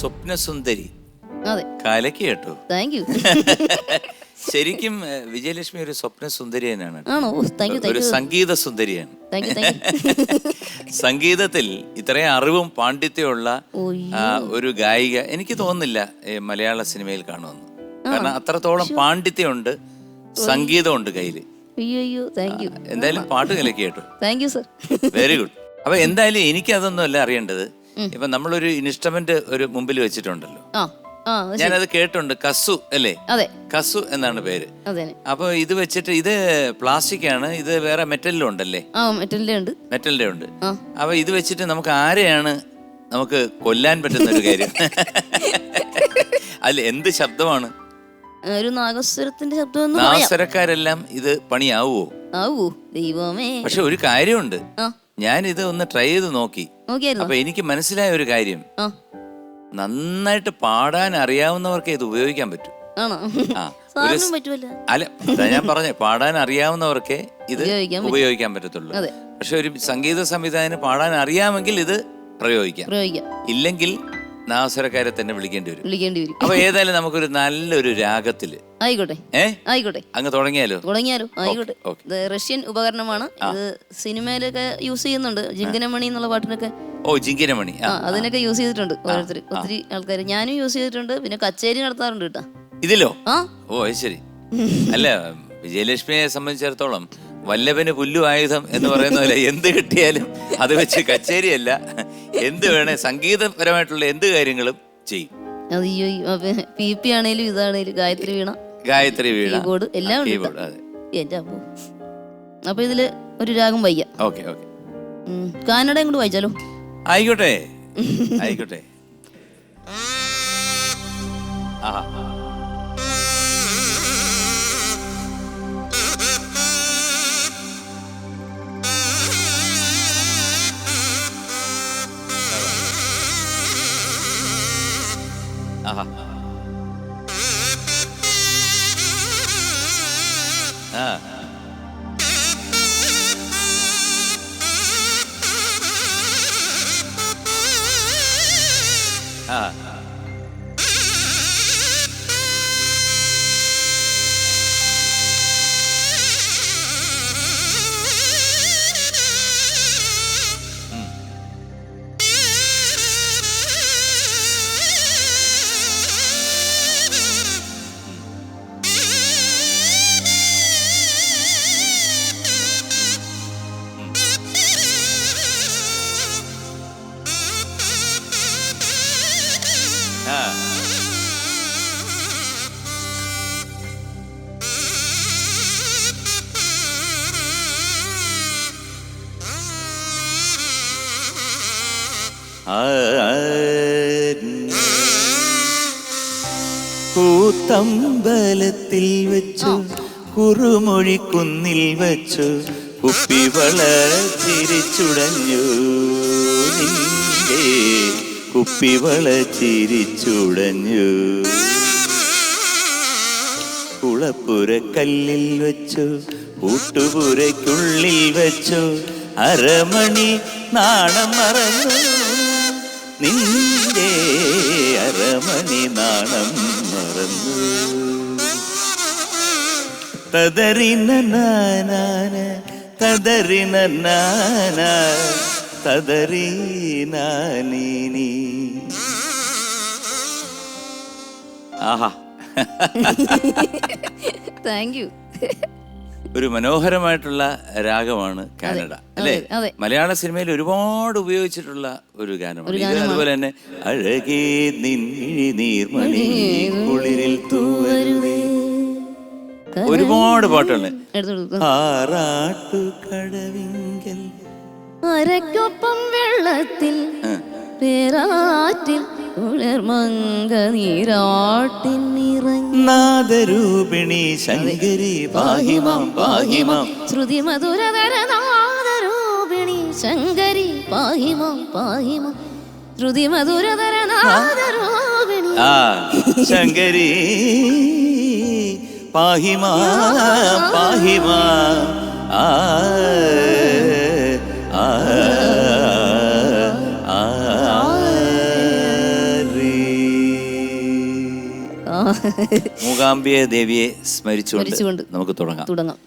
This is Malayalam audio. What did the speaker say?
സ്വപ്നസുന്ദരി അതെ. കലക്കി കേട്ടോ. താങ്ക് യു ശരിക്കും വിജയലക്ഷ്മി ഒരു താങ്ക് യു ഒരു സംഗീത സുന്ദരിയാണ്. സംഗീതത്തിൽ ഇത്രയും അറിവും പാണ്ഡിത്യമുള്ള ഒരു ഗായിക എനിക്ക് തോന്നുന്നില്ല മലയാള സിനിമയിൽ കാണുമെന്ന്. കാരണം അത്രത്തോളം പാണ്ഡിത്യമുണ്ട് സംഗീതമുണ്ട് കയ്യിൽ. എന്തായാലും പാട്ട് കലക്കി കേട്ടോ. Thank you sir very good അപ്പൊ എന്തായാലും എനിക്ക് അതൊന്നും അല്ല അറിയേണ്ടത്. ഇപ്പൊ നമ്മളൊരു ഇൻസ്ട്രുമെന്റ് ഒരു മുമ്പിൽ വെച്ചിട്ടുണ്ടല്ലോ. ഞാനത് കേട്ടുണ്ട് കസു അല്ലേ? കസു എന്നാണ് പേര്. അപ്പൊ ഇത് വെച്ചിട്ട് ഇത് പ്ലാസ്റ്റിക് ആണ് ഇത് വേറെ മെറ്റലിലും ഉണ്ടല്ലേ? മെറ്റലിന്റെ ഉണ്ട്. അപ്പൊ ഇത് വെച്ചിട്ട് നമുക്ക് ആരെയാണ് നമുക്ക് കൊല്ലാൻ പറ്റുന്ന ഒരു കാര്യം? അല്ല എന്ത് ശബ്ദമാണ്? ഒരു നാഗസ്വരത്തിന്റെ ശബ്ദം നാഗസ്വരക്കാരെല്ലാം ഇത് പണിയാവുമോ ആവോ ദൈവമേ. പക്ഷെ ഒരു കാര്യമുണ്ട്. ഞാൻ ഇത് ഒന്ന് ട്രൈ ചെയ്ത് നോക്കി. അപ്പൊ എനിക്ക് മനസ്സിലായ ഒരു കാര്യം. നന്നായിട്ട് പാടാൻ അറിയാവുന്നവർക്ക് ഇത് ഉപയോഗിക്കാൻ പറ്റും. അല്ല അതാ ഞാൻ പറഞ്ഞേ പാടാൻ അറിയാവുന്നവർക്കേ ഇത് ഉപയോഗിക്കാൻ പറ്റും. പറ്റത്തുള്ളൂ. പക്ഷെ ഒരു സംഗീത സംവിധായകന് പാടാൻ അറിയാമെങ്കിൽ ഇത് പ്രയോഗിക്കാം. ഇല്ലെങ്കിൽ നാസരക്കാരെ തന്നെ വിളിക്കേണ്ടി വരും. വിളിക്കേണ്ടി വരും. അപ്പൊ ഏതായാലും നമുക്കൊരു നല്ലൊരു രാഗത്തിൽ. ആയിക്കോട്ടെ. ഏ? ആയിക്കോട്ടെ. അങ്ങ് തുടങ്ങിയാലോ? തുടങ്ങിയാലോ? ആയിക്കോട്ടെ. ഓക്കെ. ഇത് റഷ്യൻ ഉപകരണമാണ്. ഇത് സിനിമയിലൊക്കെ യൂസ് ചെയ്യുന്നുണ്ട്. ജിങ്കനമണി എന്നുള്ള പാട്ടിനൊക്കെ. ഓ ജിങ്കിരമണി ആ ആ അതിനൊക്കെ യൂസ് ചെയ്തിട്ടുണ്ട് ഓരോരുത്തർ ഒത്തിരി ആൾക്കാർ ഞാനും യൂസ് ചെയ്തിട്ടുണ്ട്. പിന്നെ കച്ചേരി നടത്താറുണ്ട് കേട്ടാ. ഇതിലോ? ആ. ഓ അത് ശരി. അല്ല വിജയലക്ഷ്മിയെ സംബന്ധിച്ചിടത്തോളം വല്ലഭന് പുല്ലു ആയുധം എന്ന് പറയുന്ന പോലെ എന്ത് കിട്ടിയാലും അത് വെച്ച് കച്ചേരിയല്ല. എന്ത് വേണേ സംഗീതപരമായിട്ടുള്ള എന്ത് കാര്യങ്ങളും ചെയ്യും. അയ്യോ പി പി ആണേലും ഇതാണേലും ഗായത്രി വീണ. ഗായത്രി വീണ. കീബോർഡ് എല്ലാം കീബോർഡ് എന്റെ അപ്പോ അപ്പൊ ഇതിൽ ഒരു രാഗം വയ്യ. Okay okay. കാനഡ ഇങ്ങോട്ട് വായിച്ചാലോ? ആയിക്കോട്ടെ. ആയിക്കോട്ടെ. ആഹാ. ആ ആ കൂത്തമ്പലത്തിൽ വെച്ചു കുറുമൊഴി കുന്നിൽ വെച്ചു കുപ്പിവള ചിരിച്ചുടഞ്ഞു കുപ്പി കുപ്പിവള ചിരിച്ചുടഞ്ഞു കുളപ്പുര കല്ലിൽ വെച്ചു കൂട്ടുപുരയ്ക്കുള്ളിൽ വെച്ചു അരമണി നാണം മറന്നു. നിന്റെ അരമണി നാണം മറന്നു. തതറിന നാനാന തതറിന നാന തദറി നാനീനി ആഹാ. താങ്ക് യു ഒരു മനോഹരമായിട്ടുള്ള രാഗമാണ് കാനഡ അല്ലേ. മലയാള സിനിമയിൽ ഒരുപാട് ഉപയോഗിച്ചിട്ടുള്ള ഒരു ഗാനമാണ്. ഇത് അതുപോലെ തന്നെ അഴകേ നീർമണി കുളിരിൽ തൂവരുതേ ഒരുപാട് പാട്ടുകൾ അരക്കൊപ്പം വെള്ളത്തിൽ പേരാറ്റിൽ കുളിർമങ്ക നിറഞ്ഞു നാദരൂപിണി ശങ്കരി പാഹിമാം പാഹിമാം. ശ്രുതി മധുരതര നാദരൂപിണി ശങ്കരി പാഹിമം പാഹിമം. ശ്രുതി മധുരതര നാദരൂപിണി ആ ശങ്കരി പാഹിമ പാഹിമ. ആ. മൂകാംബിയ ദേവിയെ സ്മരിച്ചുകൊണ്ട്. നമുക്ക് തുടങ്ങാം തുടങ്ങാം